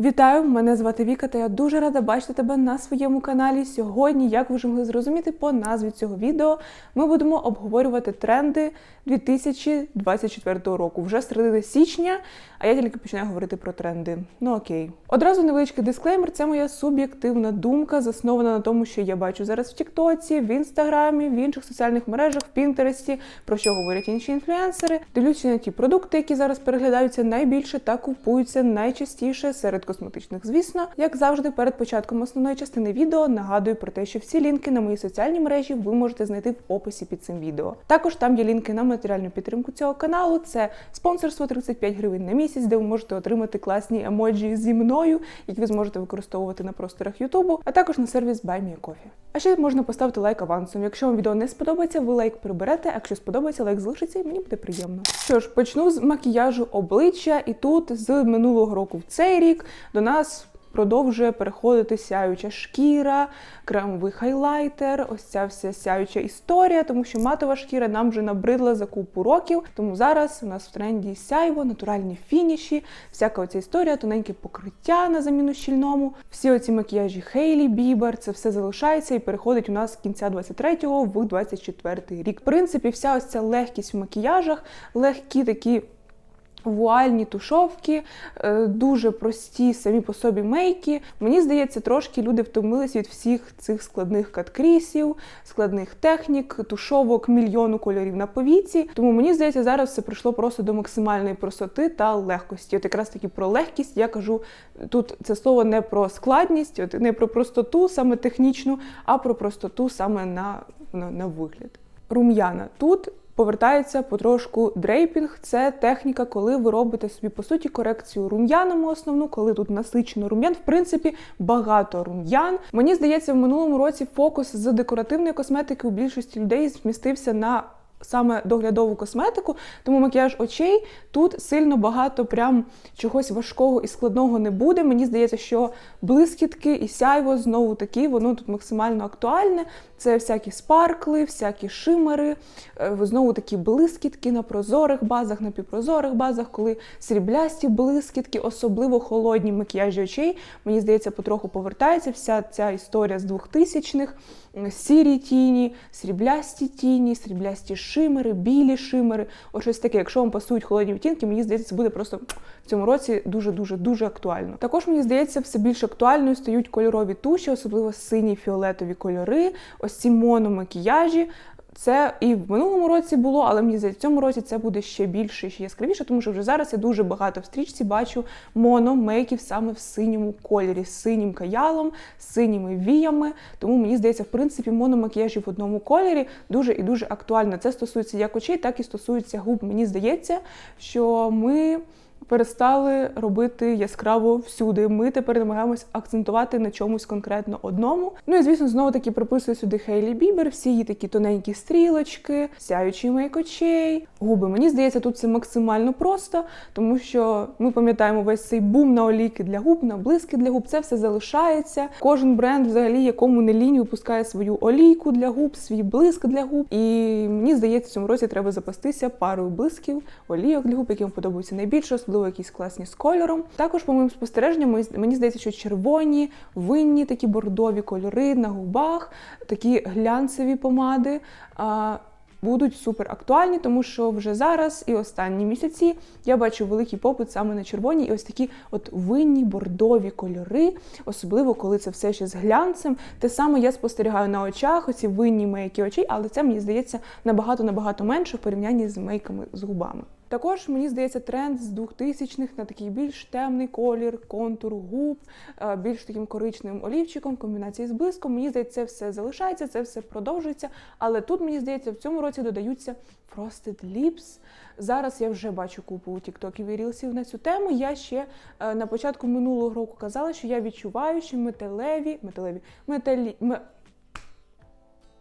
Вітаю, мене звати Віка, та я дуже рада бачити тебе на своєму каналі. Сьогодні, як ви вже могли зрозуміти по назві цього відео, ми будемо обговорювати тренди 2024 року. Вже середини січня, а я тільки починаю говорити про тренди. Ну окей. Одразу невеличкий дисклеймер. Це моя суб'єктивна думка, заснована на тому, що я бачу зараз в Тіктоці, в інстаграмі, в інших соціальних мережах, в Пінтересті, про що говорять інші інфлюенсери. Дивлюся на ті продукти, які зараз переглядаються найбільше та купуються найчастіше серед косметичних. Звісно, як завжди, перед початком основної частини відео нагадую про те, що всі лінки на мої соціальні мережі ви можете знайти в описі під цим відео. Також там є лінки на матеріальну підтримку цього каналу. Це спонсорство 35 гривень на місяць, де ви можете отримати класні емоджі зі мною, які ви зможете використовувати на просторах Ютубу, а також на сервіс BuyMeACoffee. А ще можна поставити лайк авансом. Якщо вам відео не сподобається, ви лайк приберете. А якщо сподобається, лайк залишиться, і мені буде приємно. Що ж, почну з макіяжу обличчя, і тут з минулого року в цей рік до нас. Продовжує переходити сяюча шкіра, кремовий хайлайтер, ось ця вся сяюча історія, тому що матова шкіра нам вже набридла за купу років. Тому зараз у нас в тренді сяйво, натуральні фініші, всяка оця історія, тоненьке покриття на заміну щільному. Всі оці макіяжі Хейлі Бібер, це все залишається і переходить у нас з кінця 23-го в 24-й рік. В принципі, вся ось ця легкість в макіяжах, легкі такі вуальні тушовки, е, дуже прості самі по собі мейки. Мені здається, трошки люди втомились від всіх цих складних каткрісів, складних технік, тушовок, мільйону кольорів на повіці. Тому мені здається, зараз все прийшло просто до максимальної простоти та легкості. От якраз таки про легкість я кажу тут це слово не про складність, от не про простоту саме технічну, а про простоту саме на, на, на вигляд. Рум'яна тут. Повертається потрошку дрейпінг. Це техніка, коли ви робите собі по суті корекцію рум'янами основну, коли тут насичено рум'ян. В принципі, багато рум'ян. Мені здається, в минулому році фокус з декоративної косметики у більшості людей змістився на саме доглядову косметику, тому макіяж очей тут сильно багато прям чогось важкого і складного не буде. Мені здається, що блискітки і сяйво знову такі, воно тут максимально актуальне. Це всякі спаркли, всякі шимери, е, знову такі блискітки на прозорих базах, на півпрозорих базах, коли сріблясті блискітки, особливо холодні макіяжі очей. Мені здається, потроху повертається вся ця історія з 2000-х. Сірі тіні, сріблясті тіні, сріблясті шимери, білі шимери. От щось таке, якщо вам пасують холодні відтінки, мені здається, це буде просто в цьому році дуже-дуже дуже актуально. Також мені здається, все більш актуальною стають кольорові туші, особливо сині фіолетові кольори, ось ці мономакіяжі. Це і в минулому році було, але мені здається, в цьому році це буде ще більше, ще яскравіше, тому що вже зараз я дуже багато в стрічці бачу мономейків саме в синьому кольорі, з синім каялом, з синіми віями. Тому мені здається, в принципі, мономакіяжі в одному кольорі дуже і дуже актуально. Це стосується як очей, так і стосується губ. Мені здається, що ми перестали робити яскраво всюди. Ми тепер намагаємось акцентувати на чомусь конкретно одному. Ну і звісно, знову таки прописую сюди Хейлі Бібер, всі її такі тоненькі стрілочки, сяючий мейк очей, губи. Мені здається, тут це максимально просто, тому що ми пам'ятаємо весь цей бум на олійки для губ, на блиски для губ. Це все залишається. Кожен бренд, взагалі, якому не лінь, випускає свою олійку для губ, свій блиск для губ. І мені здається, в цьому році треба запастися парою блисків, олійок для губ, які вам подобаються найбільше, особливо якісь класні з кольором. Також, по моїм спостереженням, мені здається, що червоні, винні такі бордові кольори на губах, такі глянцеві помади. Будуть супер актуальні, тому що вже зараз і останні місяці я бачу великий попит саме на червоні і ось такі от винні бордові кольори, особливо коли це все ще з глянцем. Те саме я спостерігаю на очах, оці винні мейки очей, але це мені здається набагато набагато менше в порівнянні з мейками з губами. Також мені здається тренд з 2000-х на такий більш темний колір, контур губ, е, більш таким коричневим олівчиком, комбінації з блиском. Мені здається, це все залишається, це все продовжується. Але тут мені здається, в цьому році додаються Frosted Lips. Зараз я вже бачу купу тіктоків і рілсів на цю тему. Я ще е, на початку минулого року казала, що я відчуваю, що металеві, металеві, металі. Ме...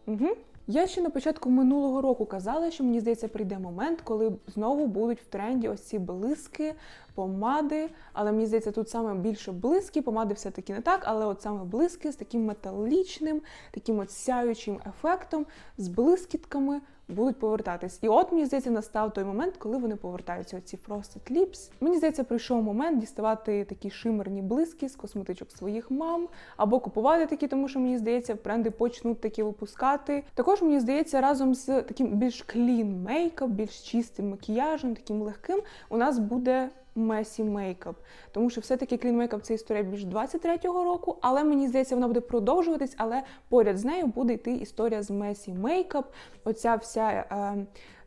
Угу. Я ще на початку минулого року казала, що мені здається, прийде момент, коли знову будуть в тренді ось ці блиски, помади. Але мені здається, тут саме більше блиски, помади все-таки не так, але от саме блиски з таким металічним, таким от сяючим ефектом, з блискітками будуть повертатись. І от мені здається, настав той момент, коли вони повертаються. Оці Frosted Lips. Мені здається, прийшов момент діставати такі шимерні блиски з косметичок своїх мам, або купувати такі, тому що мені здається, бренди почнуть такі випускати. Також мені здається, разом з таким більш клін мейкап, більш чистим макіяжем, таким легким, у нас буде. Месі мейкап, тому що все-таки клін мейкап це історія більш 23-го року, але мені здається, вона буде продовжуватись, але поряд з нею буде йти історія з Месі мейкап. Оця вся е,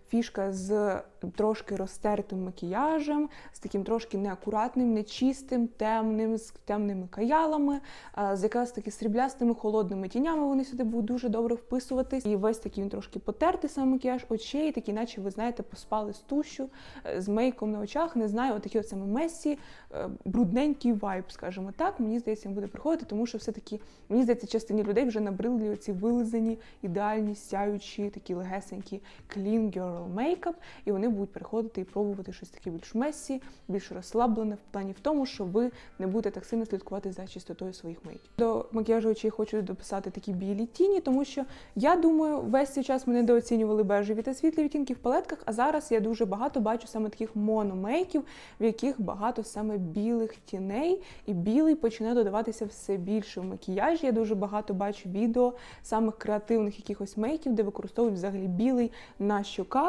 фішка з трошки розтертим макіяжем, з таким трошки неакуратним, нечистим, темним, з темними каялами, е, з якраз таки сріблястими холодними тінями. Вони сюди будуть дуже добре вписуватись. І весь такий він трошки потертий сам макіяж очей, такий, наче ви знаєте, поспали з тушю, е, з мейком на очах. Не знаю, отакі от саме Месі, е, брудненький вайб, скажімо так. Мені здається, він буде приходити, тому що все-таки мені здається, частині людей вже набридли оці вилизані, ідеальні, сяючі, такі легесенькі clean girl мейкап, і вони будуть приходити і пробувати щось таке більш месі, більш розслаблене в плані в тому, що ви не будете так сильно слідкувати за чистотою своїх мейків. До макіяжу очей хочу дописати такі білі тіні, тому що я думаю, весь цей час ми недооцінювали бежеві та світлі відтінки в палетках, а зараз я дуже багато бачу саме таких мономейків, в яких багато саме білих тіней, і білий починає додаватися все більше в макіяжі. Я дуже багато бачу відео самих креативних якихось мейків, де використовують взагалі білий на щоках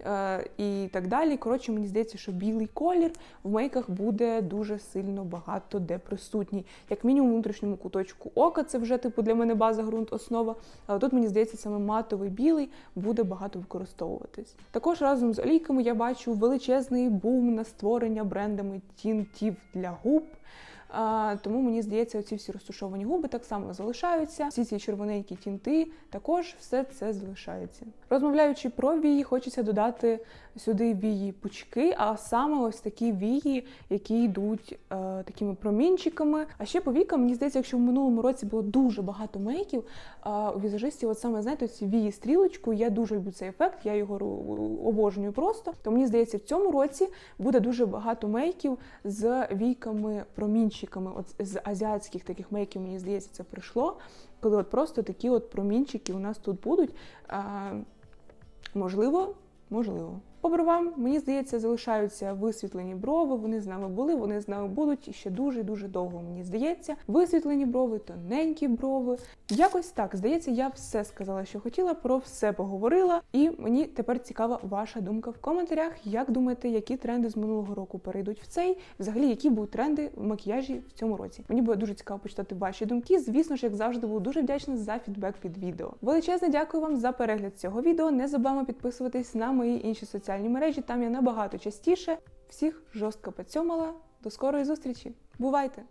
е, і так далі. Коротше, мені здається, що білий колір в мейках буде дуже сильно багато де присутній. Як мінімум, у внутрішньому куточку ока, це вже типу для мене база, ґрунт, основа. Але тут мені здається, саме матовий білий буде багато використовуватись. Також разом з олійками я бачу величезний бум на створення брендами тінтів для губ. Тому мені здається, оці всі розтушовані губи так само залишаються. Всі ці червоненькі тінти також все це залишається. Розмовляючи про вії, хочеться додати сюди вії пучки, а саме ось такі вії, які йдуть е, такими промінчиками. А ще по вікам, мені здається, якщо в минулому році було дуже багато мейків, е, у візажистів, от саме знаєте, ці вії стрілочку, я дуже люблю цей ефект, я його обожнюю просто. То мені здається, в цьому році буде дуже багато мейків з війками промінчиками. От з азіатських таких мейків, мені здається, це прийшло. Коли от просто такі от промінчики у нас тут будуть. А, можливо, можливо. По бровам, мені здається, залишаються висвітлені брови. Вони з нами були, вони з нами будуть і ще дуже дуже довго. Мені здається, висвітлені брови, тоненькі брови. Якось так здається, я все сказала, що хотіла, про все поговорила. І мені тепер цікава ваша думка в коментарях. Як думаєте, які тренди з минулого року перейдуть в цей? Взагалі, які будуть тренди в макіяжі в цьому році? Мені буде дуже цікаво почитати ваші думки. Звісно ж, як завжди, буду дуже вдячна за фідбек під відео. Величезне дякую вам за перегляд цього відео. Не забуваємо підписуватись на мої інші соціальні мережі. Там я набагато частіше. Всіх жорстко поцьомала. До скорої зустрічі. Бувайте!